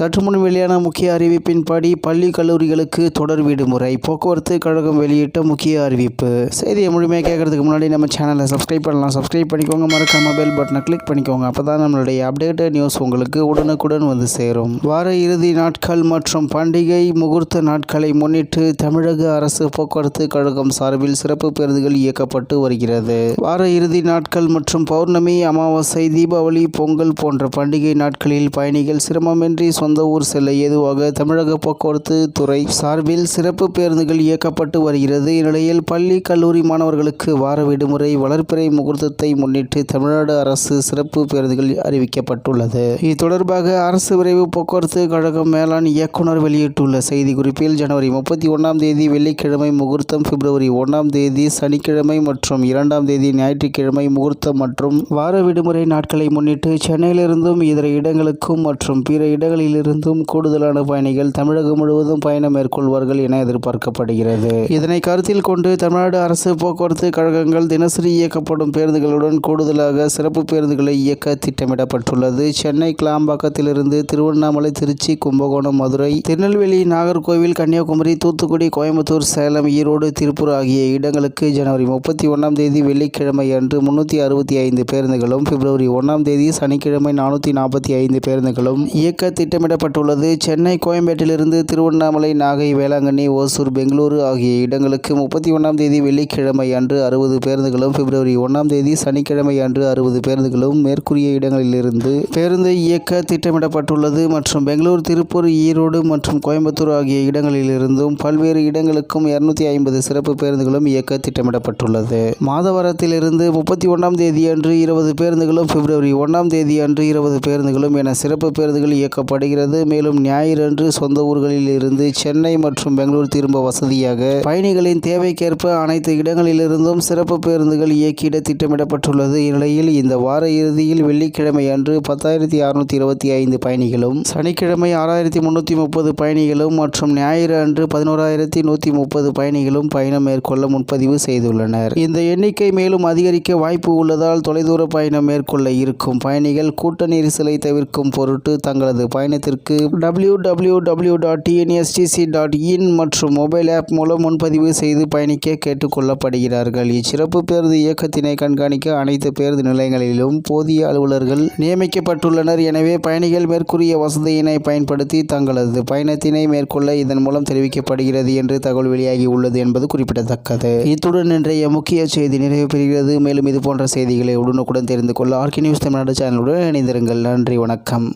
சற்று முன் வெளியான முக்கிய அறிவிப்பின்படி பள்ளி கல்லூரிகளுக்கு தொடர் விடுமுறை. போக்குவரத்து கழகம் வெளியிட்ட முக்கிய அறிவிப்பு. செய்தியை முழுமையாக கேட்கறதுக்கு முன்னாடி நம்ம சேனலை சப்ஸ்கிரைப் பண்ணலாம். சப்ஸ்கிரைப் பண்ணிக்கோங்க. மறக்காம பெல் பட்டனை கிளிக் பண்ணிக்கோங்க. அப்போ தான் நம்மளுடைய அப்டேட்டட் நியூஸ் உங்களுக்கு உடனுக்குடன் வந்து சேரும். வார இறுதி நாட்கள் மற்றும் பண்டிகை முகூர்த்த நாட்களை முன்னிட்டு தமிழக அரசு போக்குவரத்து கழகம் சார்பில் சிறப்பு பேருந்துகள் இயக்கப்பட்டு வருகிறது. வார இறுதி நாட்கள் மற்றும் பௌர்ணமி அமாவாசை தீபாவளி பொங்கல் போன்ற பண்டிகை நாட்களில் பயணிகள் சிரமமின்றி சொந்த ஊர் செல்ல ஏதுவாக தமிழக போக்குவரத்து துறை சார்பில் சிறப்பு பேருந்துகள் இயக்கப்பட்டு வருகிறது. இந்நிலையில் பள்ளி கல்லூரி மாணவர்களுக்கு வார விடுமுறை வளர்ப்பிறை முகூர்த்தத்தை முன்னிட்டு தமிழ்நாடு அரசு சிறப்பு பேருந்துகள் அறிவிக்கப்பட்டுள்ளது. இது தொடர்பாக அரசு விரைவு போக்குவரத்து கழகம் மேலாண் இயக்குனர் வெளியிட்டுள்ள செய்திக்குறிப்பில் ஜனவரி முப்பத்தி ஒன்றாம் தேதி வெள்ளிக்கிழமை முகூர்த்தம் பிப்ரவரி ஒன்றாம் தேதி சனிக்கிழமை மற்றும் இரண்டாம் தேதி ஞாயிற்றுக்கிழமை முகூர்த்தம் மற்றும் வார விடுமுறை நாட்களை முன்னிட்டு சென்னையிலிருந்தும் இதர இடங்களுக்கும் மற்றும் பிற இருந்தும் கூடுதலான பயணிகள் தமிழகம் முழுவதும் பயணம் மேற்கொள்வார்கள் என எதிர்பார்க்கப்படுகிறது. இதனை கருத்தில் கொண்டு தமிழ்நாடு அரசு போக்குவரத்து கழகங்கள் தினசரி இயக்கப்படும் பேருந்துகளுடன் கூடுதலாக சிறப்பு பேருந்துகளை இயக்க திட்டமிடப்பட்டுள்ளது. சென்னை கிளாம்பாக்கத்திலிருந்து திருவண்ணாமலை திருச்சி கும்பகோணம் மதுரை திருநெல்வேலி நாகர்கோவில் கன்னியாகுமரி தூத்துக்குடி கோயம்புத்தூர் சேலம் ஈரோடு திருப்பூர் ஆகிய இடங்களுக்கு ஜனவரி முப்பத்தி ஒன்றாம் தேதி வெள்ளிக்கிழமை அன்று முன்னூற்றி அறுபத்தி ஐந்து பேருந்துகளும் பிப்ரவரி ஒன்றாம் தேதி சனிக்கிழமை நானூற்றி நாற்பத்தி ஐந்து பேருந்துகளும் இயக்க திட்டமிடப்பட்டுள்ளது. சென்னை கோயம்பேட்டிலிருந்து திருவண்ணாமலை நாகை வேளாங்கண்ணி ஓசூர் பெங்களூரு ஆகிய இடங்களுக்கு முப்பத்தி ஒன்றாம் தேதி வெள்ளிக்கிழமை அன்று அறுபது பேருந்துகளும் பிப்ரவரி ஒன்றாம் தேதி சனிக்கிழமை அன்று அறுபது பேருந்துகளும் மேற்கூறிய இடங்களிலிருந்து பேருந்து இயக்க திட்டமிடப்பட்டுள்ளது. மற்றும் பெங்களூர் திருப்பூர் ஈரோடு மற்றும் கோயம்புத்தூர் ஆகிய இடங்களிலிருந்தும் பல்வேறு இடங்களுக்கும் இருநூத்தி ஐம்பது சிறப்பு பேருந்துகளும் இயக்க திட்டமிடப்பட்டுள்ளது. மாதவரத்திலிருந்து முப்பத்தி ஒன்றாம் தேதி அன்று இருபது பேருந்துகளும் பிப்ரவரி ஒன்றாம் தேதி அன்று இருபது பேருந்துகளும் என சிறப்பு பேருந்துகள் இயக்கப்படுகிறது மேலும் ஞாயிறன்று சொந்த ஊர்களில் இருந்து சென்னை மற்றும் பெங்களூர் திரும்ப வசதியாக பயணிகளின் தேவைக்கேற்ப அனைத்து இடங்களிலிருந்தும் சிறப்பு பேருந்துகள் இயக்கிட திட்டமிடப்பட்டுள்ளது. இந்நிலையில் இந்த வார இறுதியில் வெள்ளிக்கிழமை அன்று பத்தாயிரத்தி அறுநூத்தி இருபத்தி ஐந்து பயணிகளும் சனிக்கிழமை ஆறாயிரத்தி முன்னூற்றி முப்பது பயணிகளும் மற்றும் ஞாயிறு அன்று பதினோராயிரத்தி நூற்றி முப்பது பயணிகளும் பயணம் மேற்கொள்ள முன்பதிவு செய்துள்ளனர். இந்த எண்ணிக்கை மேலும் அதிகரிக்க வாய்ப்பு உள்ளதால் தொலைதூர பயணம் மேற்கொள்ள இருக்கும். பயணிகள் கூட்ட நெரிசலை தவிர்க்கும் பொருட்டு தங்களது நிலையத்திற்கு W W W dot TNSTC dot in மற்றும் மொபைல் ஆப் மூலம் முன்பதிவு செய்து பயணிக்க கேட்டுக்கொள்ளப்படுகிறார்கள் இச்சிறப்பு பேருந்து இயக்கத்தினை கண்காணிக்க அனைத்து பேருந்து நிலையங்களிலும் போதிய அலுவலர்கள் நியமிக்கப்பட்டுள்ளனர். எனவே பயணிகள் மேற்கூறிய வசதியினை பயன்படுத்தி தங்களது பயணத்தினை மேற்கொள்ள இதன் மூலம் தெரிவிக்கப்படுகிறது என்று தகவல் வெளியாகி உள்ளது என்பது குறிப்பிடத்தக்கது. இத்துடன் இன்றைய முக்கிய செய்தி நிறைவு பெறுகிறது. மேலும் இது போன்ற செய்திகளை உடனுக்குடன் தெரிந்து கொள்ள ஆர்கி நியூஸ் தமிழ்நாடு சேனலுடன் இணைந்திருங்கள். நன்றி வணக்கம்.